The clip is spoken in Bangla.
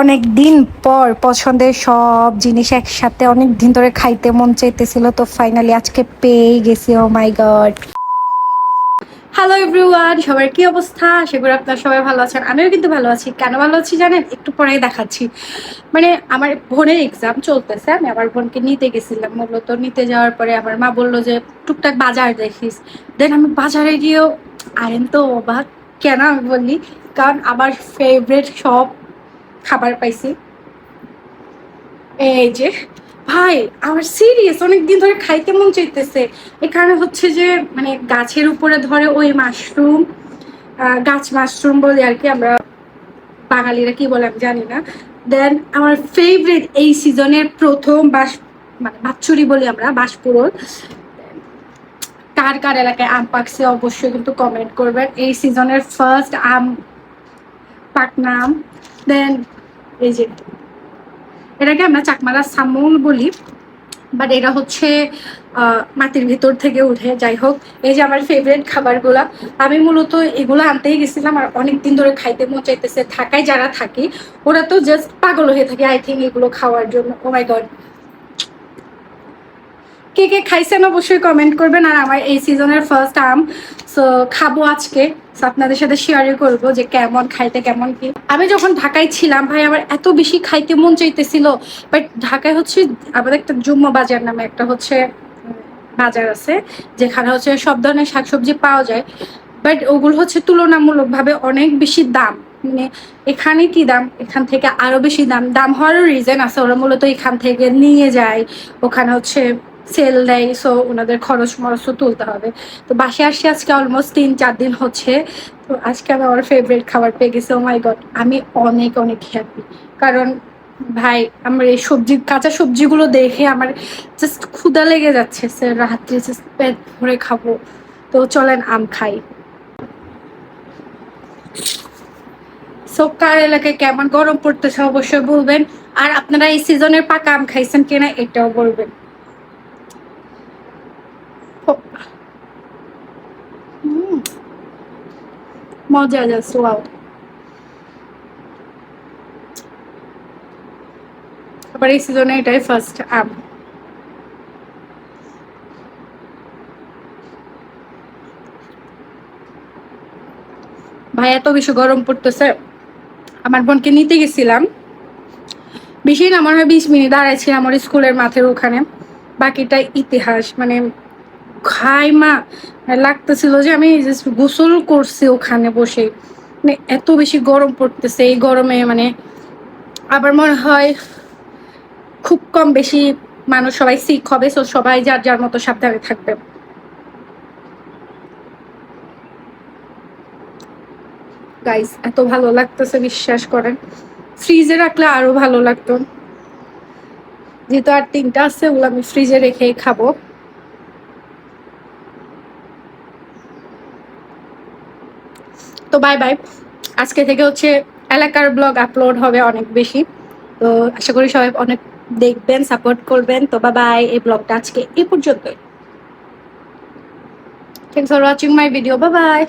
অনেক দিন পর পছন্দের সব জিনিস একসাথে অনেক দিন ধরে খাইতে মন চাইতেছিল, তো ফাইনালি আজকে পেয়ে গেছি oh my god hello everyone সবার কি অবস্থা? আশা করি আপনারা সবাই ভালো আছেন, আমিও কিন্তু ভালো আছি। কেন ভালো আছি জানেন? একটু পরেই দেখাচ্ছি। মানে আমার বোনের এক্সাম চলতেছে, আমি আমার বোনকে নিতে গেছিলাম। মূলত নিতে যাওয়ার পরে আমার মা বলল যে, টুকটাক বাজার দেখিস। দেন আমি বাজারে গিয়েও আরেন তো অবাক, কেন আমি বললি? কারণ আমার ফেভারেট সব খাবার পাইছি। এই যে, ভাই, আমার সিরিয়াস অনেকদিন ধরে খাইতে মন চাইতেছে। এখানে হচ্ছে যে মানে গাছের উপরে ধরে ওই মাশরুম গাছ মাশরুম বলে আর কি আমরা বাঙালিরা কি বলে আমি জানি না। দেন আমার ফেভারিট এই সিজনের প্রথম বাস মানে বাচ্চুরি বলি আমরা বাসপুরল কার কার এলাকায় আম পাকছে অবশ্যই কিন্তু কমেন্ট করবেন। এই সিজনের ফার্স্ট আম পাকনা আম দেন এই যে, এটাকে আমরা চাকমারা সামল বলি বাট এরা হচ্ছে মাটির ভিতর থেকে উঠে, যাই হোক। এই যে আমার ফেভারিট খাবারগুলা, আমি মূলত এগুলো আনতেই গেছিলাম আর অনেকদিন ধরে খাইতে মন চাইতেছে ঢাকায় যারা থাকি, ওরা তো জাস্ট পাগল হয়ে থাকে আই থিঙ্ক এগুলো খাওয়ার জন্য ও মাই গড কে কে খাইছেন অবশ্যই কমেন্ট করবেন। আর আমার এই সিজনের ফার্স্ট আম সো খাব আজকে। আপনাদের সাথে শেয়ারই করব যে কেমন, খাইতে কেমন কি। আমি যখন ঢাকায় ছিলাম, ভাই, আমার এত বেশি খাইতে মন চাইতেছিল। বাট ঢাকায় হচ্ছে আমাদের একটা জুম্মা বাজার নামে একটা হচ্ছে বাজার আছে। যেখানে হচ্ছে সব ধরনের শাকসবজি পাওয়া যায়। বাট ওগুলো হচ্ছে তুলনামূলকভাবে অনেক বেশি দাম। মানে এখানে কি দাম? এখান থেকে আরও বেশি দাম। দাম হওয়ারও রিজন আছে। ওরা মূলত এখান থেকে নিয়ে যায়। ওখানে হচ্ছে সেল দেয় সো ওনাদের খরচ মরচও তুলতে হবে। তো বাসে আসছি আজকে অলমোস্ট তিন, চার দিন হচ্ছে। তো আজকে আমি আমার ফেভারিট খাবার পেয়ে গেছি ও মাই গড আমি অনেক অনেক হ্যাপি কারণ ভাই, আমার এই সবজি, কাঁচা সবজিগুলো দেখে আমার জাস্ট ক্ষুদা লেগে যাচ্ছে স্যার রাত্রে জাস্ট পেট ভরে খাব। তো চলেন, আম খাই। সো কার এলাকায় কেমন গরম পড়তেছে অবশ্যই বলবেন। আর আপনারা এই সিজনের পাকা আম খাইছেন কিনা এটাও বলবেন। মজা যাচ্ছে ওয়াও আবার এই সিজনে এটাই ফার্স্ট আম। ভাই, এত বেশি গরম পড়তেছে। আমার বোনকে নিতে গেছিলাম। বেশি না হয় বিশ মিনিট দাঁড়াইছিলাম আমার স্কুলের মাঠের ওখানে। বাকিটা ইতিহাস মানে খাই মা লাগতেছিল যে আমি জাস্ট গোসল করছি ওখানে বসে। মানে এত বেশি গরম পড়তেছে এই গরমে মানে আবার মনে হয় খুব কম বেশি মানুষ সবাই সিক হবে সো সবাই যার যার মতো সাবধানে থাকবে। গাইস এত ভালো লাগতেছে, বিশ্বাস করেন। ফ্রিজে রাখলে আরও ভালো লাগতো। যেহেতু আর তিনটা আছে, ওগুলো আমি ফ্রিজে রেখেই খাব। তো বাই বাই আজকে থেকে হচ্ছে এলাকার ব্লগ আপলোড হবে অনেক বেশি। তো আশা করি সবাই অনেক দেখবেন সাপোর্ট করবেন। তো বা বাই এই ব্লগটা আজকে এই পর্যন্তই। Thanks for watching my video bye bye